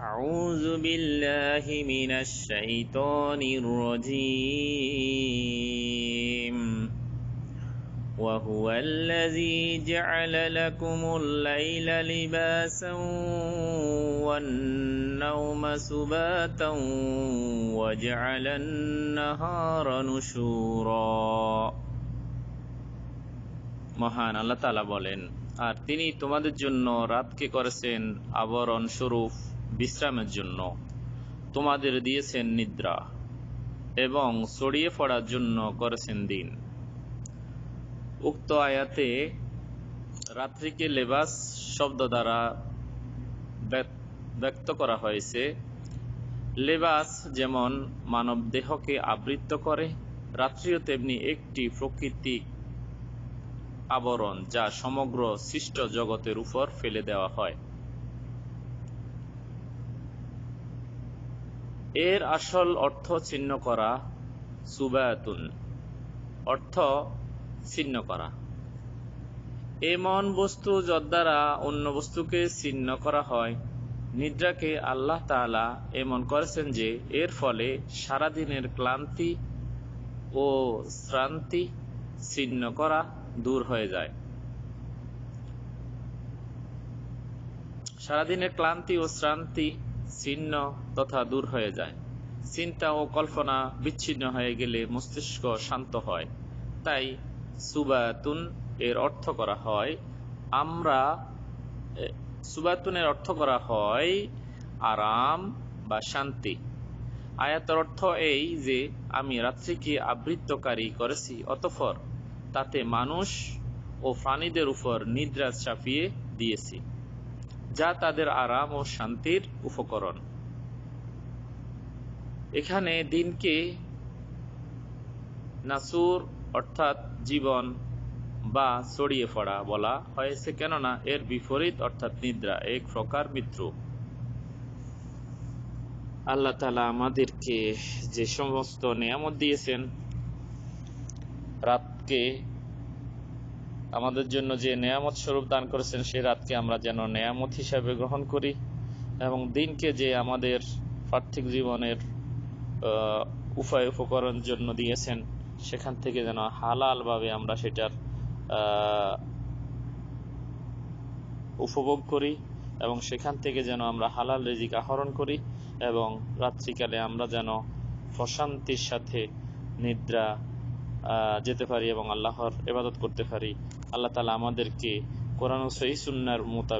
أعوذ بالله من الشيطان الرجيم وهو الذي جعل لكم الليل لباسا والنوم سباتا وجعل النهار نشورا মহান আল্লাহ তালা বলেন আর তিনি তোমাদের জন্য রাতকে করেছেন আবরণ স্বরূপ বিশ্রামের জন্য। তোমাদের দিয়েছেন নিদ্রা এবং ছড়িয়ে পড়ার জন্য করেছেন দিন। উক্ত আয়াতে রাত্রিকে লেবাস শব্দ দ্বারা ব্যক্ত করা হয়েছে। লেবাস যেমন মানব দেহকে আবৃত্ত করে, রাত্রিও তেমনি একটি প্রকৃতিক আবরণ যা সমগ্র সৃষ্ট জগতের উপর ফেলে দেওয়া হয়। এর আসল অর্থ ছিন্ন করা সুবায়াতুন অর্থ ছিন্ন করা। এমন বস্তু যদ্বারা অন্য বস্তুকে ছিন্ন করা হয়। নিদ্রাকে আল্লাহ তাআলা এমন করেছেন যে, এর ফলে সারাদিনের ক্লান্তি ও শ্রান্তি ছিন্ন করা দূর হয়ে যায়। সারাদিনের ক্লান্তি ও শ্রান্তি ছিন্ন তথা দূর হয়ে যায়। চিন্তা ও কল্পনা বিচ্ছিন্ন হয়ে গেলে মস্তিষ্ক শান্ত হয়। তাই সুবাতুন এর অর্থ করা হয়, আমরা সুবাতুনের অর্থ করা হয় আরাম বা শান্তি। আয়াতের অর্থ এই যে, আমি রাত্রিকে আবৃত্তকারী করেছি অতফর তাতে মানুষ ও প্রাণীদের উপর নিদ্রা চাপিয়ে দিয়েছি। যা তাদের আরাম ও শান্তির উপকরণ। এখানে দিনকে নাসুর অর্থাৎ জীবন বা ছড়িয়ে পড়া বলা হয়েছে, কেননা এর বিপরীত অর্থাৎ নিদ্রা, এক প্রকার মৃত্যু। আল্লাহ তালা আমাদেরকে যে সমস্ত নিয়ামত দিয়েছেন, রাতকে আমাদের জন্য যে নেয়ামত স্বরূপ দান করেছেন, সেই রাতকে আমরা যেন নেয়ামত হিসাবে গ্রহণ করি এবং দিনকে যে আমাদের পার্থিক জীবনের উপায় উপকরণ জন্য দিয়েছেন, সেখান থেকে যেন হালালভাবে আমরা সেটার উপভোগ করি এবং সেখান থেকে যেন আমরা হালাল রেজিক আহরণ করি এবং রাত্রিকালে আমরা যেন প্রশান্তির সাথে নিদ্রা যেতে পারি এবং আল্লাহর এবাদত করতে পারি। আল্লাহ তালা আমাদেরকে কোরআন সহি সুন্নার মোতাবেক